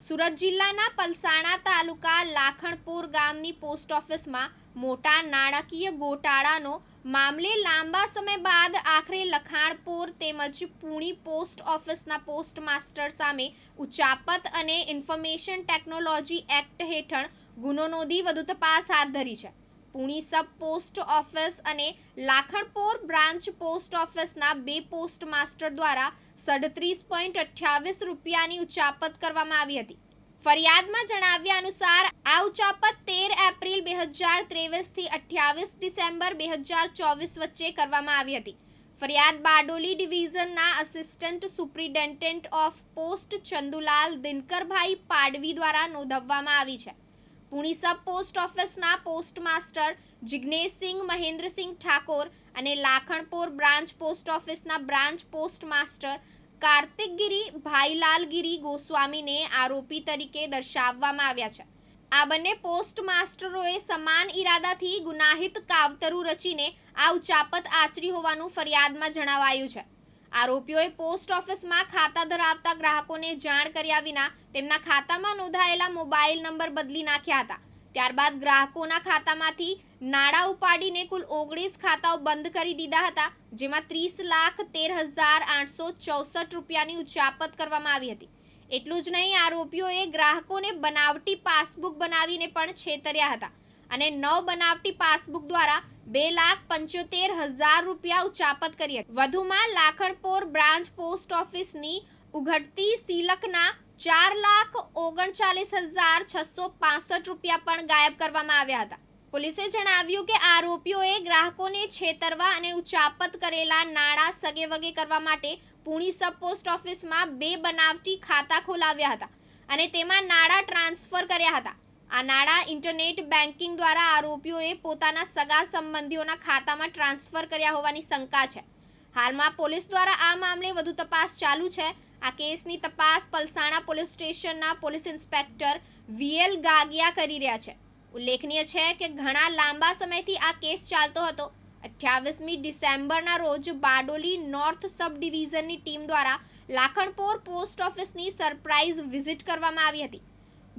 સુરત જિલ્લાના પલસાણા તાલુકા લાખણપુર ગામની પોસ્ટ ઓફિસમાં મોટા નાણાકીય ગોટાળાનો મામલે લાંબા સમય બાદ આખરે લખાણપુર તેમજ પુણી પોસ્ટ ઓફિસના પોસ્ટ માસ્ટર સામે ઉચાપત અને ઇન્ફોર્મેશન ટેકનોલોજી એક્ટ હેઠળ ગુનો નોંધી વધુ તપાસ હાથ ધરી છે. પુણી સબ પોસ્ટ ઓફિસ અને લાખણપોર બ્રાન્ચ પોસ્ટ ઓફિસના બે પોસ્ટ માસ્ટર દ્વારા સડત્રીસ પોઈન્ટ અઠ્યાવીસ રૂપિયાની ઉચાપત કરવામાં આવી હતી. ફરિયાદમાં જણાવ્યા અનુસાર, આ ઉચાપત તેર એપ્રિલ બે હજાર ત્રેવીસથી અઠ્યાવીસ ડિસેમ્બર બે હજાર ચોવીસ વચ્ચે કરવામાં આવી હતી. ફરિયાદ Bardoli ડિવિઝનના assistant superintendent of post Chandulal Dinkarbhai Padvi દ્વારા નોંધાવવામાં આવી છે. પુણી પોસ્ટ ઓફિસના પોસ્ટ માસ્ટર જિગ્નેશસિંહ મહેન્દ્રસિંહ ઠાકોર અને લાખણપોર બ્રાન્ચ પોસ્ટ ઓફિસના branch post master Kartikgiri Bhailalgiri ગોસ્વામીને આરોપી તરીકે દર્શાવવામાં આવ્યા છે. આ બંને પોસ્ટ માસ્ટરોએ સમાન ઈરાદાથી ગુનાહિત કાવતરું રચીને આ ઉચાપત આચરી હોવાનું ફરિયાદમાં જણાવાયું છે. આરોપીઓએ પોસ્ટ ઓફિસમાં ખાતા ધરાવતા ગ્રાહકોને જાણ કર્યા વિના તેમના ખાતામાં નોંધાયેલા મોબાઈલ નંબર બદલી નાખ્યા હતા. ત્યારબાદ ગ્રાહકોના ખાતામાંથી નાણાં ઉપાડીને કુલ ઓગણીસ ખાતાઓ બંધ કરી દીધા હતા, જેમાં ત્રીસ લાખ તેર હજાર આઠસો ચોસઠ રૂપિયાની ઉચાપત કરવામાં આવી હતી. એટલું જ નહીં, આરોપીઓએ ગ્રાહકોને બનાવટી પાસબુક બનાવીને પણ છેતર્યા હતા. અને નવ બનાવટી પાસબુક દ્વારા બે લાખ પંચોતેર હજાર રૂપિયા ઉચાપત કરી હતી. વધુમાં લાખણપોર બ્રાન્ચ પોસ્ટ ઓફિસની ઉઘડતી સિલકના ચાર લાખ ઓગણચાલીસ હજાર છસો પાસઠ રૂપિયા પણ ગાયબ કરવામાં આવ્યા હતા. પોલીસે જણાવ્યું કે આરોપીઓએ ગ્રાહકોને છેતરવા અને ઉચાપત કરેલા નાણાં સગેવગે કરવા માટે પુણી સબ પોસ્ટ ઓફિસમાં બે બનાવટી ખાતા ખોલાવ્યા હતા અને તેમાં નાણાં ટ્રાન્સફર કર્યા હતા. આ નાણાં ઇન્ટરનેટ બેન્કિંગ દ્વારા આરોપીઓએ પોતાના સગા સંબંધીઓના ખાતામાં ટ્રાન્સફર કર્યા હોવાની શંકા છે. હાલમાં પોલીસ દ્વારા આ મામલે વધુ તપાસ ચાલુ છે. આ કેસની તપાસ પલસાણા પોલીસ સ્ટેશનના પોલીસ ઇન્સ્પેક્ટર વીએલ ગાગિયા કરી રહ્યા છે. ઉલ્લેખનીય છે કે ઘણા લાંબા સમયથી આ કેસ ચાલતો હતો. અઠ્યાવીસમી ડિસેમ્બરના રોજ બારડોલી નોર્થ સબ ડિવિઝનની ટીમ દ્વારા લાખણપોર પોસ્ટ ઓફિસની સરપ્રાઇઝ વિઝિટ કરવામાં આવી હતી.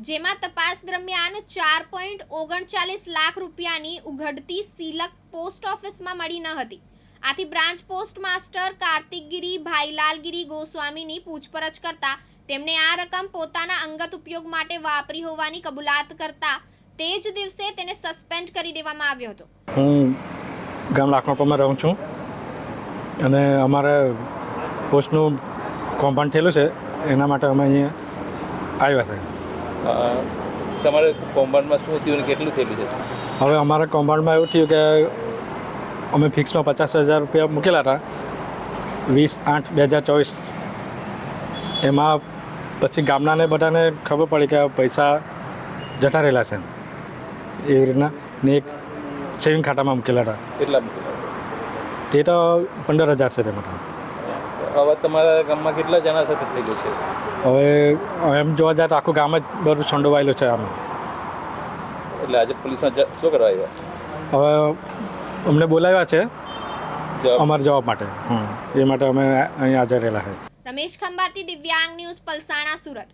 જેમાં તપાસ દરમિયાન ચાર પોઈન્ટ ઓગણચાલીસ લાખ રૂપિયાની ઉઘડતી સિલક પોસ્ટ ઓફિસમાં મળી ન હતી. આથી branch post master Kartikgiri Bhailalgiri ગોસ્વામીની પૂછપરછ કરતા તેમણે આ રકમ પોતાના અંગત ઉપયોગ માટે વાપરી હોવાની કબૂલાત કરતા તે જ દિવસે તેને સસ્પેન્ડ કરી દેવામાં આવ્યો હતો. હું ગામ લાખણપરમાં રહું છું અને અમારે પોસ્ટનું કોમ્પાઉન્ડ થયેલું છે. એના માટે અમે અહીંયા આવ્યા અ, તમારે કૌભાંડમાં શું થયું અને કેટલું થયેલું છે? હવે અમારા કૌભાંડમાં એવું થયું કે અમે ફિક્સમાં પચાસ હજાર રૂપિયા મૂકેલા હતા. વીસ આઠ બે હજાર ચોવીસ. એમાં પછી ગામડાને બધાને ખબર પડી કે પૈસા જતા રહેલા છે. એવી રીતના ને એક સેવિંગ ખાતામાં મૂકેલા હતા. કેટલા તે તો પંદર હજાર છે તેમાં. હવે તમારા ગામમાં કેટલા જણા સાથે થઈ ગયું છે? હવે એમ જોવા જાય તો આખું ગામ જ બધું સંડોવાયેલું છે આમ. એટલે આજે પોલીસમાં શું કરવા આવ્યા? હવે અમને બોલાવ્યા છે અમારા જવાબ માટે. એ માટે અમે અહીં હાજર રહેલા છે. રમેશ ખંભાતી દિવ્યાંગ ન્યૂઝ પલસાણા સુરત.